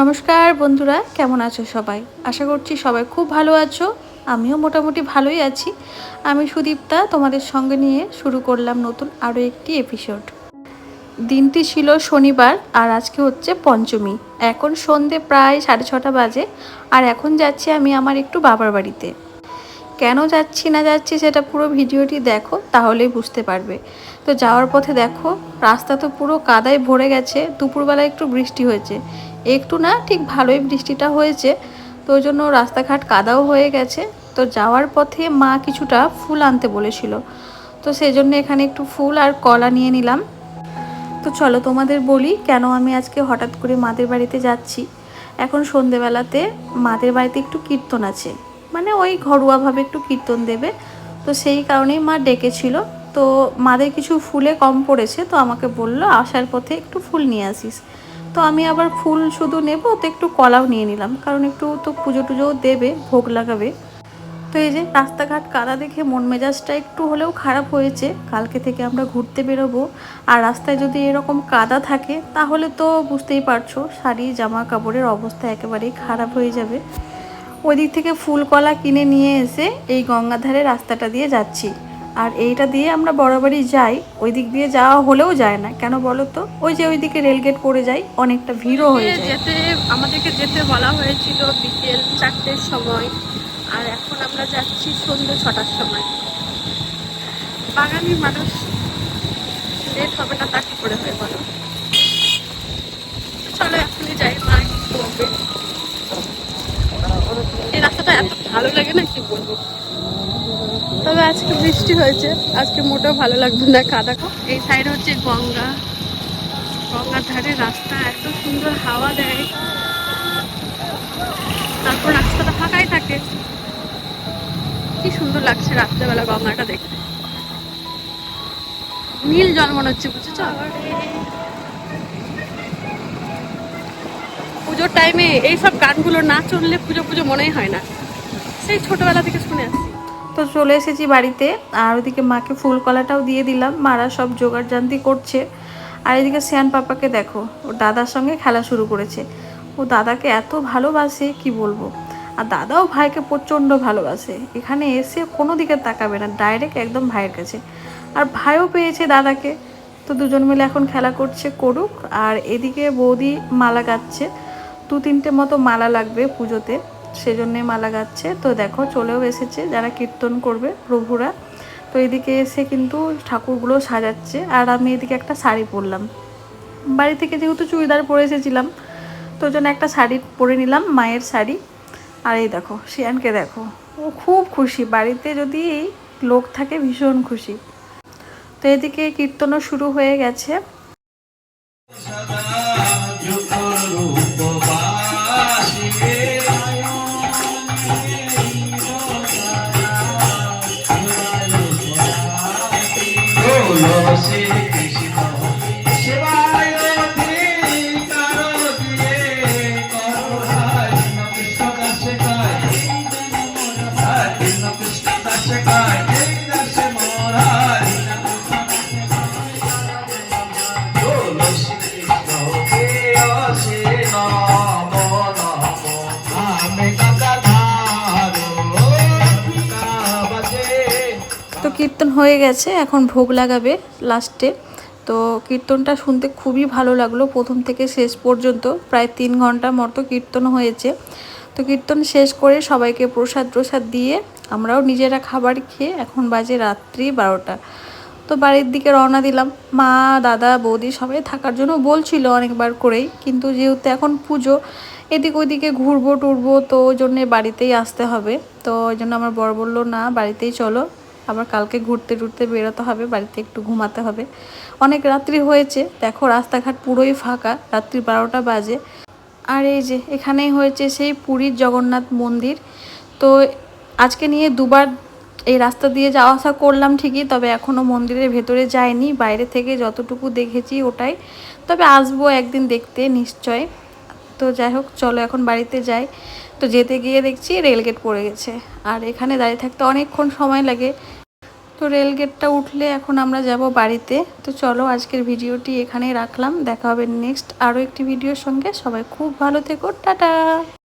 নমস্কার বন্ধুরা, কেমন আছো সবাই? আশা করছি সবাই খুব ভালো আছো, আমিও মোটামুটি ভালোই আছি। আমি সুদীপ্তা, তোমাদের সঙ্গে নিয়ে শুরু করলাম নতুন আরও একটি এপিসোড দিনটি ছিল শনিবার আর আজকে হচ্ছে পঞ্চমী। এখন সন্ধে প্রায় সাড়ে ছটা বাজে আর এখন যাচ্ছি আমি আমার একটু বাবার বাড়িতে। কেন যাচ্ছি না যাচ্ছি সেটা পুরো ভিডিওটি দেখো, তাহলেই বুঝতে পারবে। তো যাওয়ার পথে দেখো, রাস্তা তো পুরো কাদায় ভরে গেছে, দুপুরবেলা একটু বৃষ্টি হয়েছে। একটু না ঠিক ভালোই বৃষ্টিটা হয়েছে, তো ওই জন্য রাস্তাঘাট কাদাও হয়ে গেছে। তো যাওয়ার পথে মা কিছুটা ফুল আনতে বলেছিল, তো সেই জন্য এখানে একটু ফুল আর কলা নিয়ে নিলাম। তো চলো তোমাদের বলি কেন আমি আজকে হঠাৎ করে মাদের বাড়িতে যাচ্ছি। এখন সন্ধেবেলাতে মাদের বাড়িতে একটু কীর্তন আছে মানে ওই ঘরোয়াভাবে একটু কীর্তন দেবে, তো সেই কারণেই মা ডেকেছিল। তো মাদের কিছু ফুলে কম পড়েছে, তো আমাকে বলল আসার পথে একটু ফুল নিয়ে আসিস। তো আমি আবার ফুল শুধু নেব, তো একটু কলাও নিয়ে নিলাম। কারণ একটু তো পুজো টুজোও দেবে, ভোগ লাগাবে। তো এই যে রাস্তাঘাট কাদা দেখে মন মেজাজটা একটু হলেও খারাপ হয়েছে। কালকে থেকে আমরা ঘুরতে বেরোবো। আর রাস্তায় যদি এরকম কাদা থাকে, তাহলে তো বুঝতেই পারছ, শাড়ি জামা কাপড়ের অবস্থা একেবারেই খারাপ হয়ে যাবে। ওই দিক থেকে ফুল কলা কিনে নিয়ে এসে এই গঙ্গাধারে রাস্তাটা দিয়ে যাচ্ছি। আর এইটা দিয়ে আমরা বরাবরই যাই ওই দিক দিয়ে যাওয়া হলেও যায় না। কেন বলো তো ওই যে ওই দিকে রেলগেট পড়ে যাই অনেকটা ভিড়ও হয়ে যায়। যেতে আমাদেরকে যেতে বলা হয়েছিল বিকেল চারটের সময়। আর এখন আমরা যাচ্ছি সন্ধ্যে ছটার সময়। বাঙালি মানুষ লেট হবে না তা কি করে হয় বলো। চলো এখনই যাই মা এই রাস্তাটা এত ভালো লাগে না কি বলব? তবে আজকে বৃষ্টি হয়েছে। আজকে মোটেও ভালো লাগবে না কাদা এই সাইড হচ্ছে গঙ্গা। গঙ্গার ধারে রাস্তা, এত সুন্দর হাওয়া দেয়। তারপর রাস্তাটা ফাঁকাই থাকে। কি সুন্দর লাগছে রাত্রেবেলা গঙ্গাটা দেখতে। নীল জল মনে হচ্ছে, বুঝেছ? পুজোর টাইমে এইসব গানগুলো না চললে পুজো পুজো মনেই হয় না। সেই ছোটবেলা থেকে শুনে আসছি। তো চলে এসেছি বাড়িতে, আর ওদিকে মাকে ফুল কলাটাও দিয়ে দিলাম, মারা সব জোগাড় জান্তি করছে। আর এদিকে শ্যান পাপাকে দেখো ও দাদার সঙ্গে খেলা শুরু করেছে। ও দাদাকে এত ভালোবাসে, কি বলব? আর দাদাও ভাইকে প্রচণ্ড ভালোবাসে। এখানে এসে কোনো দিকে তাকাবে না, ডাইরেক্ট একদম ভাইয়ের কাছে। আর ভাইও পেয়েছে দাদাকে। তো দুজন মিলে এখন খেলা করছে করুক, আর এদিকে বৌদি মালা গাচ্ছে। দু তিনটে মতো মালা লাগবে পুজোতে। সেজন্যে মালা গাচ্ছে। তো দেখো, চলেও এসেছে, যারা কীর্তন করবে, প্রভুরা। তো এদিকে এসে কিন্তু ঠাকুরগুলো সাজাচ্ছে। আর আমি এদিকে একটা শাড়ি পরলাম। বাড়ি থেকে যেহেতু চুড়িদার পরে এসেছিলাম, তো জন্য একটা শাড়ি পরে নিলাম, মায়ের শাড়ি। আর এই দেখো, শিয়ানকে দেখো, ও খুব খুশি। বাড়িতে যদি লোক থাকে, ভীষণ খুশি। তো এদিকে কীর্তনও শুরু হয়ে গেছে। কীর্তন হয়ে গেছে, এখন ভোগ লাগাবে লাস্টে। তো কীর্তনটা শুনতে খুবই ভালো লাগল প্রথম থেকে শেষ পর্যন্ত, প্রায় তিন ঘণ্টা মতো কীর্তন হয়েছে। তো কীর্তন শেষ করে সবাইকে প্রসাদ প্রসাদ দিয়ে আমরাও নিজেরা খাবার খেয়ে এখন বাজে রাত্রি বারোটা। তো বাড়ির দিকে রওনা দিলাম। মা, দাদা, বৌদি সবাই থাকার জন্য বলছিল অনেকবার করেই, কিন্তু যেহেতু এখন পুজো, এদিক ওইদিকে ঘুরবো, টুরবো, তো ওই জন্যে বাড়িতেই আসতে হবে। তো ওই জন্য আমার বর বলল, না, বাড়িতেই চলো। আবার কালকে ঘুরতে টুরতে বেরোতে হবে, বাড়িতে একটু ঘুমাতে হবে। অনেক রাত্রি হয়েছে, দেখো রাস্তাঘাট পুরোই ফাঁকা, রাত্রি বারোটা বাজে। আর এই যে, এখানেই হয়েছে সেই পুরীর জগন্নাথ মন্দির। তো আজকে নিয়ে দুবার এই রাস্তা দিয়ে যাওয়া আসা করলাম ঠিকই, তবে এখনও মন্দিরের ভেতরে যাইনি, বাইরে থেকে যতটুকু দেখেছি ওটাই। তবে আসব একদিন দেখতে নিশ্চয়। তো যাই হোক, চলো এখন বাড়িতে যাই। তো যেতে গিয়ে দেখছি রেলগেট পড়ে গেছে। আর এখানে দাঁড়িয়ে থাকতে অনেকক্ষণ সময় লাগে। তো রেল গেটটা উঠলে এখন আমরা যাব বাড়িতে। তো চলো আজকের ভিডিওটি এখানেই রাখলাম। দেখা হবে নেক্সট আরও একটি ভিডিওর সঙ্গে। সবাই খুব ভালো থেকো। টাটা!